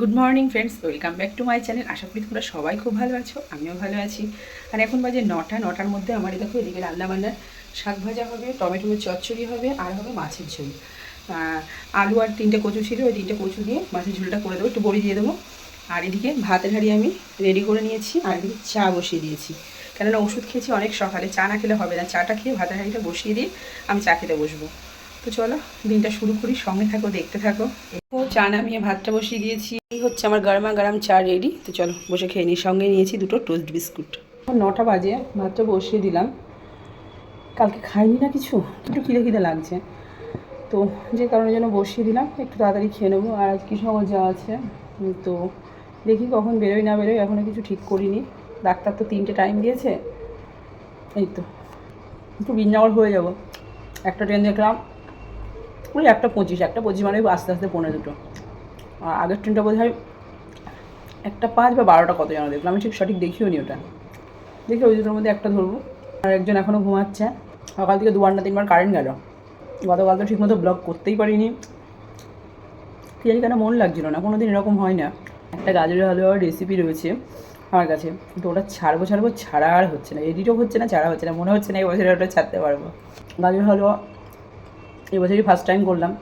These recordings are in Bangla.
Good morning friends welcome back to my channel আশা করি তোমরা সবাই খুব ভালো আছো, আমিও ভালো আছি। আর এখন বাজে নটা, নটার মধ্যে আমার দেখো এদিকে রান্না বান্নার শাক ভাজা হবে টমেটো চচ্চড়ি হবে, আর হবে মাছের ঝোল। আলু আর তিনটে কচু ছিল, ওই তিনটে কচু দিয়ে মাছের ঝোলটা করে দেবো, একটু বড়ি দিয়ে দেবো। আর এদিকে ভাতের হাঁড়ি আমি রেডি করে নিয়েছি, আর এদিকে চা বসিয়ে দিয়েছি। কেননা ওষুধ খেয়েছি, অনেক সকালে। চা না খেলে হবে না। চাটা খেয়ে ভাতের হাঁড়িটা বসিয়ে দিয়ে আমি চা খেতে বসবো। তো চলো, দিনটা শুরু করি, সঙ্গে থাকো, দেখতে থাকো। ও চা নামিয়ে ভাতটা বসিয়ে দিয়েছি। এই হচ্ছে আমার গরমা গরম চা রেডি। তো চলো, বসে খেয়ে নিই। সঙ্গে নিয়েছি দুটো টোস্ট বিস্কুট। নটা বাজে, ভাতটা বসিয়ে দিলাম। কালকে খাইনি না কিছু? একটু খিদে খিদে লাগছে। তো যে কারণে জন্য বসিয়ে দিলাম, একটু তাড়াতাড়ি খেয়ে নেব। আর আজ কৃষ্ণগঞ্জ যাওয়া আছে তো দেখি কখন বেরোই না বেরোই এখনও কিছু ঠিক করিনি। ডাক্তার তো তিনটে টাইম দিয়েছে। এই তো, একটু বিনগর হয়ে যাব। একটা ট্রেন দেখলাম। ওই একটা পঁচিশ একটা পঁচিশ মানে আস্তে আস্তে পনেরো দুটো। আর আগের ট্রেনটা বোধ হয় একটা পাঁচ বা বারোটা কত যেন দেখলাম, আমি ঠিক সঠিক দেখিও নি ওটা। দেখি ওই দুটোর মধ্যে একটা ধরবো। আর একজন এখনও ঘুমাচ্ছে। সকাল থেকে দুবার না তিনবার কারেন্ট গেল। গতকাল তো ঠিকমতো ব্লগ করতেই পারিনি। কী জানি কেন মন লাগছিল না কোনো দিন এরকম হয় না। একটা গাজরের হালুয়ার রেসিপি রয়েছে আমার কাছে। কিন্তু ওটা ছাড়বো ছাড়বো ছাড়া আর হচ্ছে না। এডিটও হচ্ছে না, ছাড়া হচ্ছে না। মনে হচ্ছে না এই বছরে ওটা ছাড়তে পারব। গাজর হালুয়া এবছরই ফার্স্ট টাইম করলাম।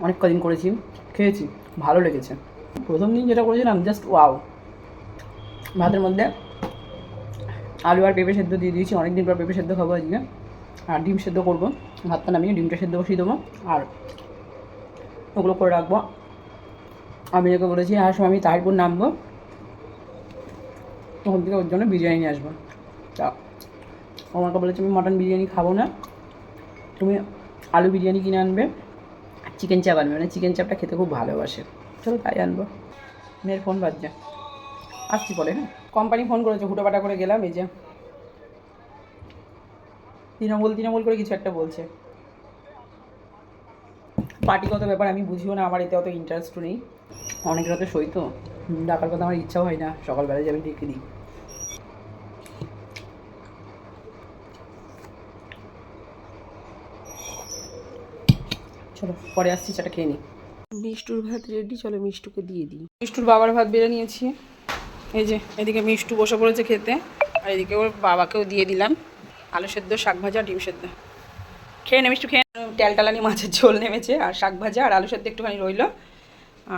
অনেক কদিন করেছি। খেয়েছি। ভালো লেগেছে। প্রথম দিন যেটা করেছিলাম জাস্ট ওয়াও ভাতের মধ্যে আলু আর পেঁপে সেদ্ধ দিয়ে দিয়েছি। অনেক দিন পর পেঁপে সেদ্ধ খাব আজকে। আর ডিম সেদ্ধ করব। ভাতটা নামিয়ে ডিমটা সেদ্ধ বসিয়ে দেবো। আর ওগুলো করে রাখব। আমি যেটা বলেছি আর সময় আমি তারপর নামবো। ওখান থেকে ওর জন্য বিরিয়ানি নিয়ে আসব। তা আমাকে বলেছে, আমি মটন বিরিয়ানি খাব না। তুমি আলু বিরিয়ানি কিনে আনবে চিকেন চাপ আনবে। মানে চিকেন চাপটা খেতে খুব ভালোবাসে। চলো তাই আনব। মেয়ের ফোন বাজছে। আসছি পরে হ্যাঁ? কোম্পানি ফোন করেছে, হুটোপাটা করে গেলাম, এই যে। তৃণমূল তৃণমূল করে কিছু একটা বলছে। পার্টিগত ব্যাপার আমি বুঝিও না, আমার এতে অত ইন্টারেস্টও নেই। অনেক রাতে সই তো। ডাকার কথা আমার ইচ্ছাও হয় না। সকালবেলায় যে আমি ডেকে দিই। চলো পরে আসছি চাটা খেয়ে নিই মিষ্টুর ভাত রেডি চলো মিষ্টুকে দিয়ে দিই। মিষ্টুর বাবার ভাত বেড়ে নিয়েছি। এই যে এদিকে মিষ্টু বসে পড়েছে খেতে আর এদিকে ওর বাবাকেও দিয়ে দিলাম। আলু সেদ্ধ শাক ভাজা ডিম সেদ্ধ। খেয়ে নে মিষ্টু খেয়ে নে। ট্যালটালানি মাছের ঝোল নেমেছে আর শাক ভাজা আর আলু সেদ্ধ একটুখানি রইল।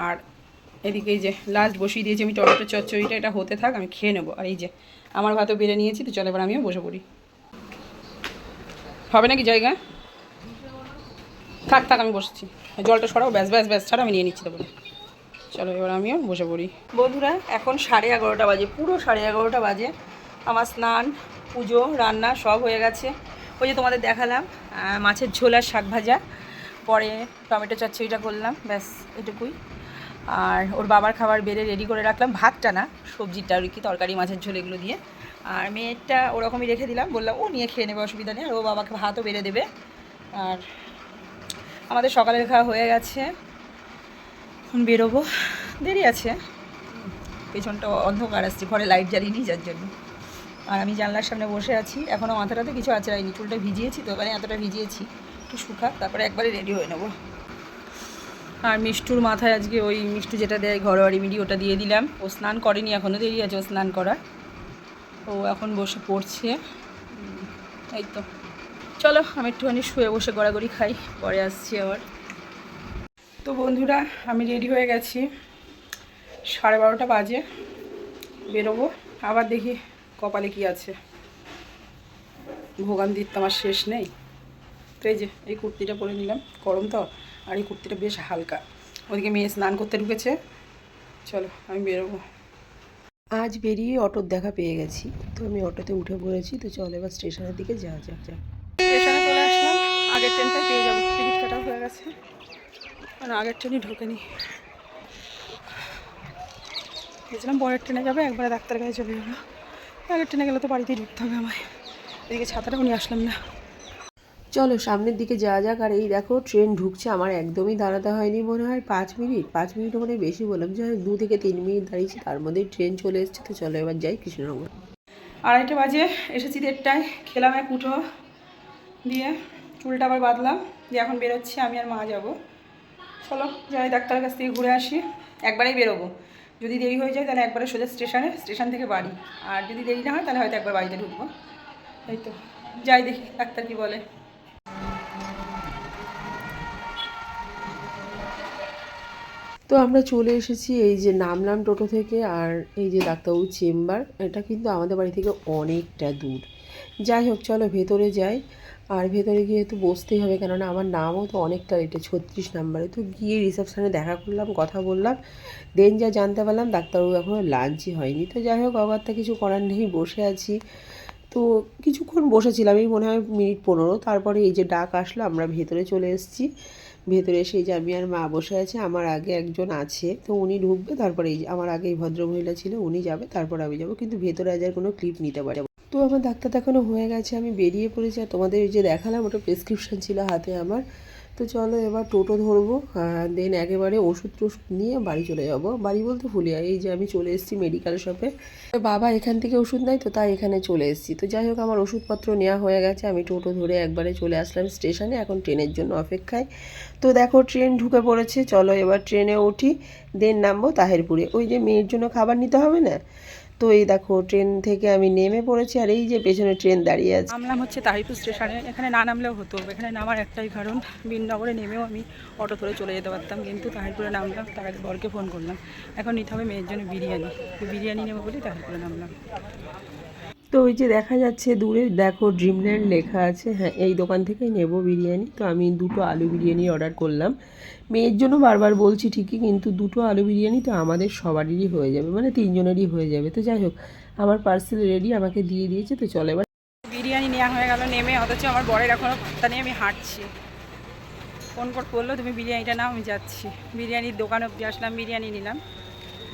আর এদিকে এই যে লাস্ট বসিয়ে দিয়েছি আমি টমেটো চচ্চড়িটা এটা হতে থাক আমি খেয়ে নেব। আর এই যে আমার ভাতও বেড়ে নিয়েছি তো চলো এবার আমিও বসে পড়ি। হবে নাকি জায়গা? থাক থাক, আমি বসছি। জলটা সরাও, ব্যাস ব্যাস ব্যাস, ছাড়া, আমি নিয়ে নিচ্ছি তারপরে চলো, এবার আমিও বসে পড়ি। বন্ধুরা, এখন সাড়ে এগারোটা বাজে, পুরো সাড়ে এগারোটা বাজে। আমার স্নান, পুজো, রান্না সব হয়ে গেছে। ওই যে তোমাদের দেখালাম মাছের ঝোল আর শাক ভাজা। পরে টমেটো চচ্চড়িটা করলাম, ব্যাস, এটুকুই। আর ওর বাবার খাবার বেড়ে রেডি করে রাখলাম, ভাতটা না সবজিটা আর কি তরকারি, মাছের ঝোল, এগুলো দিয়ে। আর মেয়েরটা ওরকমই রেখে দিলাম, বললাম, ও, নিয়ে খেয়ে নেবে, অসুবিধা নেই। আর ও বাবাকে ভাতও বেড়ে দেবে। আর আমাদের সকালের খাওয়া হয়ে গেছে। এখন বেরোবো। দেরি আছে। পেছনটা অন্ধকার আসছে, ঘরে লাইট জ্বালিয়ে যার জন্য। আর আমি জানলার সামনে বসে আছি। এখনও মাথাটাতে কিছু আছে আচড়াইনি চুলটা ভিজিয়েছি তো মানে এতটা ভিজিয়েছি। একটু শুকাক, তারপরে একবারে রেডি হয়ে নেব। আর মিষ্টুর মাথায় আজকে ওই মিষ্টু যেটা দেয়, ঘরোয়া রেমিডি ওটা দিয়ে দিলাম। ও স্নান করেনি এখনও দেরি আছে ও স্নান করা ও এখন বসে পড়ছে। এই তো। চলো, আমি একটুখানি শুয়ে বসে গড়াগড়ি খাই, পরে আসছি আবার। তো বন্ধুরা, আমি রেডি হয়ে গেছি। সাড়ে বারোটা বাজে, বেরোবো। আবার দেখি কপালে কি আছে। ভোগান দিতে আমার শেষ নেই। তো এই যে, এই কুর্তিটা পরে নিলাম। গরম তো, আর এই কুর্তিটা বেশ হালকা। ওদিকে মেয়ে স্নান করতে ঢুকেছে। চলো, আমি বেরোবো। আজ বেরিয়ে অটোর দেখা পেয়ে গেছি। তো আমি অটোতে উঠে পড়েছি। তো চলো এবার স্টেশনের দিকে যাওয়া যাক যাক। আগের ট্রেনটাই পেয়ে যাব। টিকিট কাটা হয়ে গেছে। মানে আগের ট্রেনই ঢোকেনি। ভেবেছিলাম পরের ট্রেনে যাবে একবারে ডাক্তার কাছে চলে যাব। আগের ট্রেনে গেলে তো বাড়িতেই ঢুকতে হবে আমায়। এদিকে ছাতাটাও নিয়ে আসলাম না। চলো সামনের দিকে যাওয়া যাক। আর এই দেখো ট্রেন ঢুকছে। আমার একদমই দাঁড়াতে হয়নি মনে হয়। পাঁচ মিনিট পাঁচ মিনিট মানে বেশি বললাম। যে দু থেকে তিন মিনিট দাঁড়িয়েছি। তার মধ্যেই ট্রেন চলে এসেছে। তো চলো এবার যাই কৃষ্ণনগর। আড়াইটে বাজে এসেছি দেড়টায়। খেলাম এক উঠো দিয়ে। চুলটা আবার বাঁধলাম যে এখন বেরোচ্ছি, আমি আর মা যাব। চলো, যাই ডাক্তারের কাছ থেকে ঘুরে আসি, একবারেই বেরোবো। যদি দেরি হয়ে যায়, তাহলে একবারে সোজা স্টেশনে, স্টেশন থেকে বাড়ি। আর যদি দেরি না হয়, তাহলে হয়তো একবার বাড়িতে ঢুকবো। এই তো, যাই দেখি, ডাক্তার কি বলে। তো আমরা চলে এসেছি এই যে নামলাম টোটো থেকে আর এই যে ডাক্তারবাবুর চেম্বার। এটা কিন্তু আমাদের বাড়ি থেকে অনেকটা দূর। যাই হোক, চলো ভেতরে যাই। আর ভেতরে গিয়ে তো বসতেই হবে, কেননা আমার নামও তো অনেকটা এটা ছত্রিশ নাম্বারে। তো গিয়ে রিসেপশানে দেখা করলাম, কথা বললাম। দেন যা জানতে পারলাম, ডাক্তারবাবু এখনও লাঞ্চই হয়নি। তো যাই হোক তা কিছু করার নেই, বসে আছি। তো কিছুক্ষণ বসেছিলাম, এই মনে হয় মিনিট পনেরো। তারপরে এই যে ডাক আসলো, আমরা ভেতরে চলে এসেছি। ভেতরে এসে যে আমি আর মা বসে আছে, আমার আগে একজন আছে। তো উনি ঢুকবে, তারপরে এই আমার আগে এই ভদ্রমহিলা ছিল, উনি যাবে, তারপর আমি যাব। কিন্তু ভেতরে আজ আর কোনো ক্লিপ নিতে পারি তো আমার ডাক্তার দেখানো হয়ে গেছে, আমি বেরিয়ে পড়েছি আর তোমাদের এই যে দেখালাম ওটা প্রেসক্রিপশন ছিল হাতে আমার। তো চলো এবার টোটো ধরবো দেন একেবারে ওষুধ টষুধ নিয়ে বাড়ি চলে যাব। বাড়ি বলতে ফুলিয়া, এই যে আমি চলে এসেছি মেডিকেল শপে বাবা এখান থেকে ওষুধ নেয় তো তাই এখানে চলে এসেছি। তো যাই হোক, আমার ওষুধপত্র নেওয়া হয়ে গেছে, আমি টোটো ধরে একবারে চলে আসলাম স্টেশনে এখন ট্রেনের জন্য অপেক্ষায়। তো দেখো ট্রেন ঢুকে পড়েছে, চলো এবার ট্রেনে উঠি দেন নামবো তাহেরপুরে। ওই যে মেয়ের জন্য খাবার নিতে হবে না? তো এই দেখো ট্রেন থেকে আমি নেমে পড়েছি আর এই যে পেছনে ট্রেন দাঁড়িয়ে আছে। নামলাম হচ্ছে তাহিপুর স্টেশনে। এখানে না নামলেও হতো, এখানে নামার একটাই কারণ, বিননগরে নেমেও আমি অটো ধরে চলে যেতে পারতাম, কিন্তু তাহিরপুরে নামলাম, তার আগে বরকে ফোন করলাম। এখন নিতে হবে মেয়ের জন্য বিরিয়ানি। বিরিয়ানি নেব বলে তাহিরপুরে নামলাম। তো ওই যে দেখা যাচ্ছে দূরে, দেখো ড্রিমল্যান্ড লেখা আছে। হ্যাঁ এই দোকান থেকেই নেব বিরিয়ানি। তো আমি দুটো আলু বিরিয়ানি অর্ডার করলাম। মেয়ের জন্য বারবার বলছি ঠিকই, কিন্তু দুটো আলু বিরিয়ানি তো আমাদের সবারই হয়ে যাবে মানে তিনজনেরই হয়ে যাবে। তো যাই হোক, আমার পার্সেল রেডি আমাকে দিয়ে দিয়েছে, তো চলে এবার বিরিয়ানি নেওয়া হয়ে গেল, নেমে অথচ আমার বরের এখনও পাত্তা নিয়ে আমি হাঁটছি। ফোন করে করল তুমি বিরিয়ানিটা নাও, আমি যাচ্ছি। বিরিয়ানির দোকান অব্দি আসলাম, বিরিয়ানি নিলাম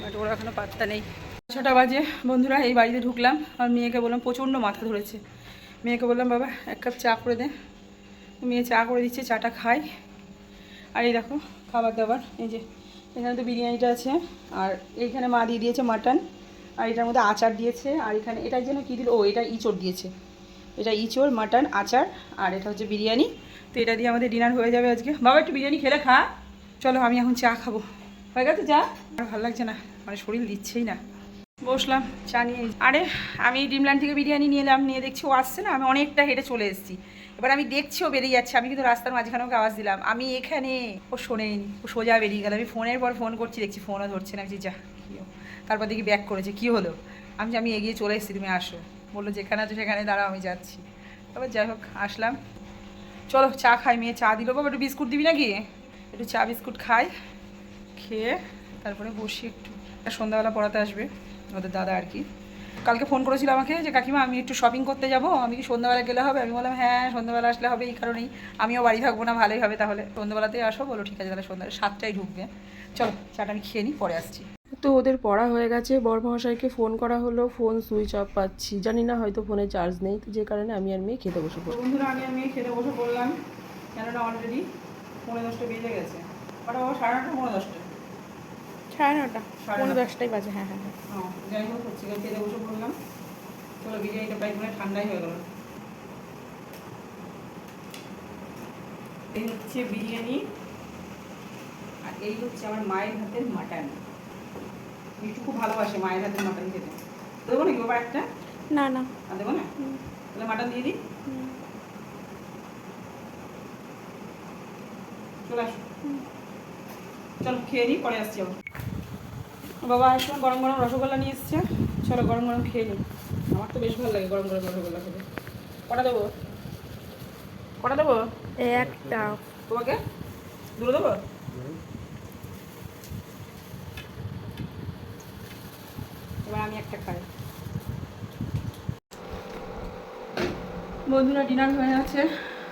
বাট ওর এখনও পাত্তা নেই। ছটা বাজে। বন্ধুরা, এই বাড়িতে ঢুকলাম। আর মেয়েকে বললাম, প্রচণ্ড মাথা ধরেছে। মেয়েকে বললাম, বাবা, এক কাপ চা করে দে। মেয়ে চা করে দিচ্ছে, চাটা খাই আর এই দেখো খাবার দাবার এই যে, এখানে তো বিরিয়ানিটা আছে। আর এইখানে মা দিয়ে দিয়েছে মাটন। আর এটার মধ্যে আচার দিয়েছে। আর এখানে, এটার জন্য কী দিল? ও, এটা ইঁচড় দিয়েছে। এটা ইঁচড়, মাটন, আচার। আর এটা হচ্ছে বিরিয়ানি। তো এটা দিয়ে আমাদের ডিনার হয়ে যাবে আজকে। বাবা, একটু বিরিয়ানি খেলে খা। চলো, আমি এখন চা খাব। হয়ে গেছে চা? আর ভালো লাগছে না। মানে শরীর দিচ্ছেই না। বসলাম, চা নিয়ে আরে, আমি ডিমল্যান্ড থেকে বিরিয়ানি নিয়ে এলাম, নিয়ে দেখছি ও আসছে না, আমি অনেকটা হেঁটে চলে এসেছি। এবার আমি দেখছি ও বেরিয়ে যাচ্ছে, আমি কিন্তু রাস্তার মাঝখানে ওকে আওয়াজ দিলাম, আমি এখানে? ও শোনেনি, ও সোজা বেরিয়ে গেল, আমি ফোনের পর ফোন করছি, দেখছি ফোনও ধরছে না যা, কী তারপর দেখি ব্যাক করেছে, কি হলো? আমি যে আমি এগিয়ে চলে এসেছি, তুমি আসো। বলল, যেখানে আছো সেখানে দাঁড়াও, আমি যাচ্ছি। তারপর যাই হোক, আসলাম। চলো, চা খাই, মেয়ে চা দিল, বাবা, একটু বিস্কুট দিবি নাকি? একটু চা, বিস্কুট খাই, খেয়ে তারপরে বসি একটু। সন্ধ্যাবেলা পড়াতে আসবে। ওদের দাদা আর কি। কালকে ফোন করেছিল আমাকে যে কাকিমা আমি একটু শপিং করতে যাব। আমি কি সন্ধ্যাবেলা গেলে হবে? আমি বললাম হ্যাঁ সন্ধ্যাবেলা আসলে হবে এই কারণেই। আমিও বাড়ি থাকব না ভালোই হবে তাহলে। সন্ধ্যাবেলাতেই আসো বলো ঠিক আছে তাহলে সন্ধ্যা সাতটায় ঢুকবে। চলো চাটা আমি খেয়ে নিই পরে আসছি। তো ওদের পড়া হয়ে গেছে। বরমহাশয়কে ফোন করা হলো ফোন সুইচ অফ পাচ্ছি। জানি না হয়তো ফোনে চার্জ নেই। তো যে কারণে আমি আর মেয়ে খেতে বসে পড়ি বন্ধুরা আমি আর মেয়ে খেতে বসে পড়লাম। কেননা অলরেডি পৌনে দশটা বেজে গেছে। ওটা সাড়ে নটা পৌনে দশটা সাড়ে নটা সাড়ে পৌনে দশটাই বাজে হ্যাঁ হ্যাঁ হ্যাঁ। যাই হোক হচ্ছে খেতে বসে পড়লাম। চলো বিরিয়ানিটা প্রায় মনে ঠান্ডাই হয়ে গেল। এই হচ্ছে বিরিয়ানি আর এই হচ্ছে আমার মায়ের হাতের মাটন। একটু খুব ভালোবাসে মায়ের হাতের মাটন খেতে। দেবো নাকি বাবা একটা? না না। আর দেবো না? তাহলে মাটন দিয়ে দিই? চলে আসো। চলো খেয়ে নিই পরে আসছি আবার। বাবা আসলে গরম গরম রসগোল্লা নিয়ে এসছে। চলো গরম গরম খেয়ে নিই আমার তো বেশ ভালো লাগে গরম গরম রসগোল্লা খেতে। কটা দেবো? কটা দেবো? একটা। তোমাকে? দুটো দেবো? এবার আমি একটা খাই। বন্ধুরা ডিনার হয়ে গেছে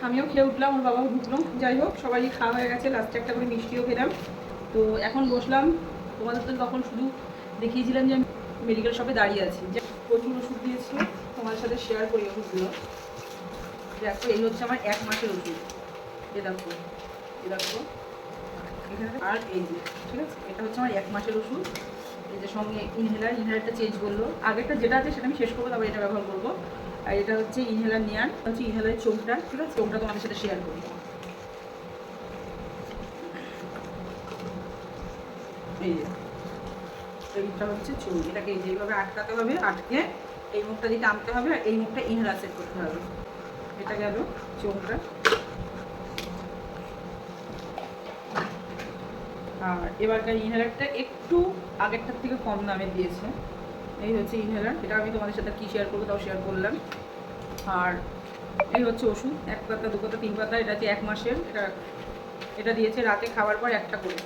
আমিও খেয়ে উঠলাম ওর বাবাও ঢুকলো। যাই হোক সবারই খাওয়া হয়ে গেছে। লাস্টে একটা করে মিষ্টিও খেলাম। তো এখন বসলাম। তোমাদের তো তখন শুধু দেখিয়েছিলাম যে আমি মেডিকেল শপে দাঁড়িয়ে আছি। যে প্রচুর ওষুধ দিয়েছি তোমাদের সাথে শেয়ার করি ওষুধগুলো দেখো এই হচ্ছে আমার এক মাসের ওষুধ। এ দেখো এ দেখো। এখানে আর এই যে, ঠিক আছে? এটা হচ্ছে আমার এক মাসের ওষুধ। এই যে সঙ্গে ইনহেলার ইনহেলারটা চেঞ্জ করল। আগেরটা যেটা আছে সেটা আমি শেষ করব, তারপর এটা ব্যবহার করব। আর এটা হচ্ছে ইনহেলার নেয়ার হচ্ছে ইনহেলারের চোখটা, ঠিক আছে? চোখটা তোমাদের সাথে শেয়ার করি এইটা হচ্ছে চুল। এটাকে যেভাবে আটকাতে হবে, আটকে এই মুখটা দিয়ে টানতে হবে আর এই মুখটা ইনহেলার সেট করতে হবে। এটা গেল চোখটা আর এবারকার ইনহেলারটা একটু আগেরটার থেকে কম দামে দিয়েছে। এই হচ্ছে ইনহেলার এটা আমি তোমাদের সাথে কী শেয়ার করব তাও শেয়ার করলাম। আর এই হচ্ছে ওষুধ, এক পাতা, দু পাতা, তিন পাতা, এটা হচ্ছে এক মাসের। এটা এটা দিয়েছে রাতে খাওয়ার পর একটা করে।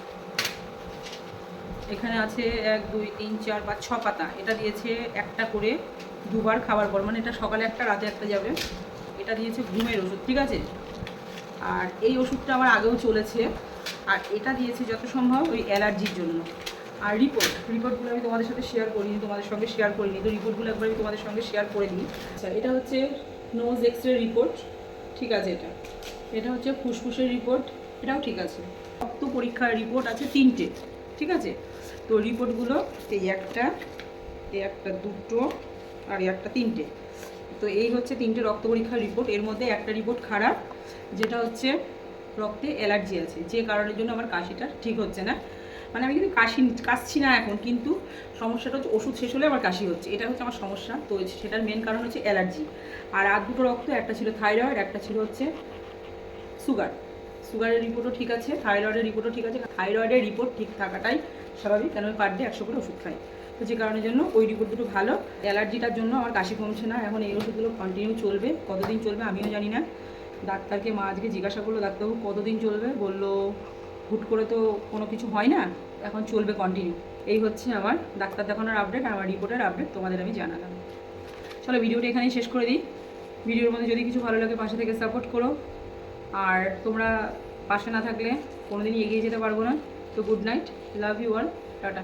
এখানে আছে এক, দুই, তিন, চার, পাঁচ, ছ পাতা। এটা দিয়েছে একটা করে দুবার খাবার পর মানে এটা সকালে একটা, রাতে একটা যাবে। এটা দিয়েছে ঘুমের ওষুধ, ঠিক আছে? আর এই ওষুধটা আমার আগেও চলেছে। আর এটা দিয়েছে যত সম্ভব ওই অ্যালার্জির জন্য। আর রিপোর্ট, রিপোর্টগুলো আমি তোমাদের সাথে শেয়ার করিনি, তোমাদের সঙ্গে শেয়ার করিনি। তো রিপোর্টগুলো একবার আমি তোমাদের সঙ্গে শেয়ার করে দিই। আচ্ছা এটা হচ্ছে নোজ এক্স রে রিপোর্ট ঠিক আছে এটা? এটা হচ্ছে ফুসফুসের রিপোর্ট এটাও ঠিক আছে। রক্ত পরীক্ষার রিপোর্ট আছে তিনটে। ঠিক আছে? তো রিপোর্টগুলো এই একটা এই একটা দুটো, আর একটা তিনটে। তো এই হচ্ছে তিনটে রক্ত পরীক্ষার রিপোর্ট এর মধ্যে একটা রিপোর্ট খারাপ, যেটা হচ্ছে রক্তে অ্যালার্জি আছে। যে কারণের জন্য আমার কাশিটা ঠিক হচ্ছে না। মানে আমি কিন্তু কাশি, কাশছি না এখন, কিন্তু সমস্যাটা হচ্ছে ওষুধ শেষ হলে আমার কাশি হচ্ছে। এটা হচ্ছে আমার সমস্যা। তো সেটার মেন কারণ হচ্ছে অ্যালার্জি। আর আর দুটো রক্ত, একটা ছিল থাইরয়েড একটা ছিল হচ্ছে সুগার সুগারের রিপোর্টও ঠিক আছে, থাইরয়েডের রিপোর্টও ঠিক আছে, থাইরয়েডের রিপোর্ট ঠিক থাকাটাই স্বাভাবিক, কেন আমি পার ডে একশো করে ওষুধ খাই তো যে কারণের জন্য ওই রিপোর্ট দুটো ভালো। অ্যালার্জিটার জন্য আমার কাশি কমছে না, এখন এই ওষুধগুলো কন্টিনিউ চলবে। কতদিন চলবে আমিও জানি না। ডাক্তারকে মা আজকে জিজ্ঞাসা করল, ডাক্তারবাবু, কতদিন চলবে? বলল, হুট করে তো কোনো কিছু হয় না, এখন চলবে কন্টিনিউ এই হচ্ছে আমার ডাক্তার দেখানোর আপডেট আর আমার রিপোর্টের আপডেট তোমাদের আমি জানালাম। চলো, ভিডিওটা এখানেই শেষ করে দিই। ভিডিওর মধ্যে যদি কিছু ভালো লাগে, পাশে থেকে সাপোর্ট করো। আর তোমরা পাশে না থাকলে কোনোদিনই এগিয়ে যেতে পারব না। তো good night love you all tata.